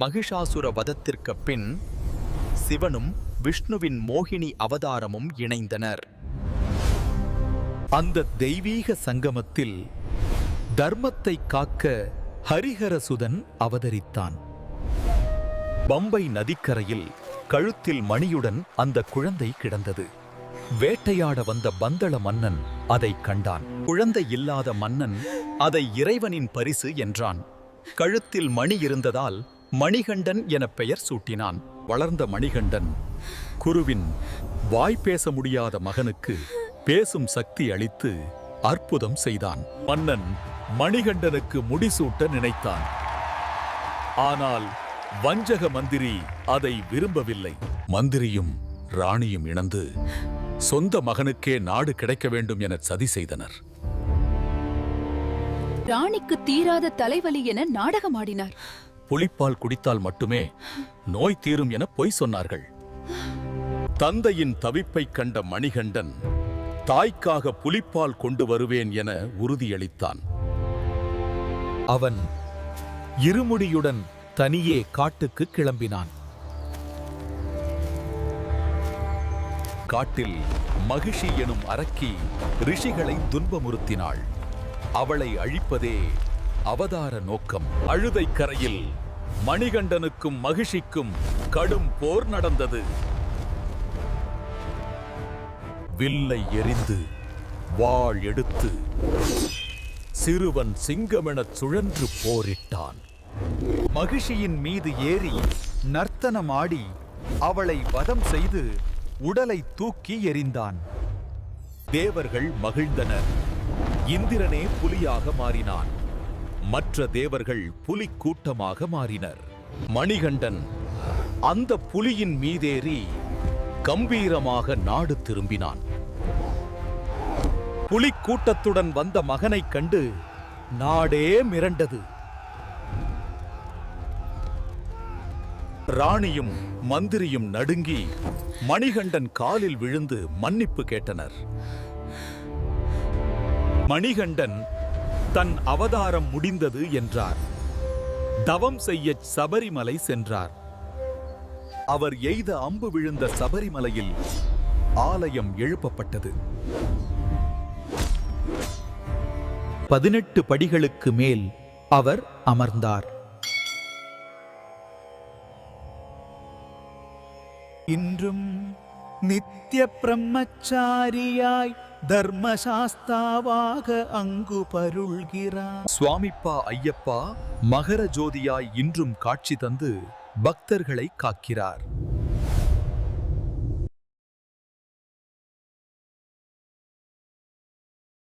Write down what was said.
மகிஷாசுர வதத்திற்கு பின் சிவனும் விஷ்ணுவின் மோகினி அவதாரமும் இணைந்தனர். அந்த தெய்வீக சங்கமத்தில் தர்மத்தை காக்க ஹரிஹரசுதன் அவதரித்தான். பம்பை நதிக்கரையில் கழுத்தில் மணியுடன் அந்த குழந்தை கிடந்தது. வேட்டையாட வந்த பந்தள மன்னன் அதை கண்டான். குழந்தை இல்லாத மன்னன் அதை இறைவனின் பரிசு என்றான். கழுத்தில் மணி இருந்ததால் மணிகண்டன் என பெயர் சூட்டினான். வளர்ந்த மணிகண்டன் குருவின் வாய் பேச முடியாத மகனுக்கு பேசும் சக்தி அளித்து அற்புதம் செய்தான். மன்னன் மணிகண்டனுக்கு முடிசூட்ட நினைத்தான். ஆனால் வஞ்சக மந்திரி அதை விரும்பவில்லை. மந்திரியும் ராணியும் இணந்து சொந்த மகனுக்கே நாடு கிடைக்க வேண்டும் என சதி செய்தனர். ராணிக்கு தீராத தலைவலி என நாடகமாடினார். புலிப்பால் குடித்தால் மட்டுமே நோய் தீரும் என பொய் சொன்னார்கள். தந்தையின் தவிப்பைக் கண்ட மணிகண்டன் தாய்க்காக புலிப்பால் கொண்டு வருவேன் என உறுதியளித்தான். அவன் இருமுடியுடன் தனியே காட்டுக்கு கிளம்பினான். காட்டில் மகிஷி எனும் அரக்கி ரிஷிகளை துன்பமுறுத்தினாள். அவளை அழிப்பதே அவதார நோக்கம். அழுதை கரையில் மணிகண்டனுக்கும் மகிழ்ச்சிக்கும் கடும் போர் நடந்தது. வில்லை எறிந்து வாள் எடுத்து சிறுவன் சிங்கமெனச் சுழன்று போரிட்டான். மகிழ்ச்சியின் மீது ஏறி நர்த்தனமாடி அவளை வதம் செய்து உடலை தூக்கி எறிந்தான். தேவர்கள் மகிழ்ந்தனர். இந்திரனே புலியாக மாறினான். மற்ற தேவர்கள் புலிக் கூட்டமாக மாறினர். மணிகண்டன் அந்த புலியின் மீதேறி கம்பீரமாக நாடு திரும்பினான். புலிக் கூட்டத்துடன் வந்த மகனைக் கண்டு நாடே மிரண்டது. ராணியும் மந்திரியும் நடுங்கி மணிகண்டன் காலில் விழுந்து மன்னிப்பு கேட்டனர். மணிகண்டன் தன் அவதாரம் முடிந்தது என்றார். தவம் செய்ய சபரிமலை சென்றார். அவர் எய்த அம்பு விழுந்த சபரிமலையில் ஆலயம் எழுப்பப்பட்டது. பதினெட்டு படிகளுக்கு மேல் அவர் அமர்ந்தார். இன்றும் நித்திய பிரம்மச்சாரியாய் தர்மசாஸ்தாவாக அங்கு பருள்கிறார் சுவாமிப்பா ஐயப்பா மகர ஜோதியாய் இன்றும் காட்சி தந்து பக்தர்களை காக்கிறார்.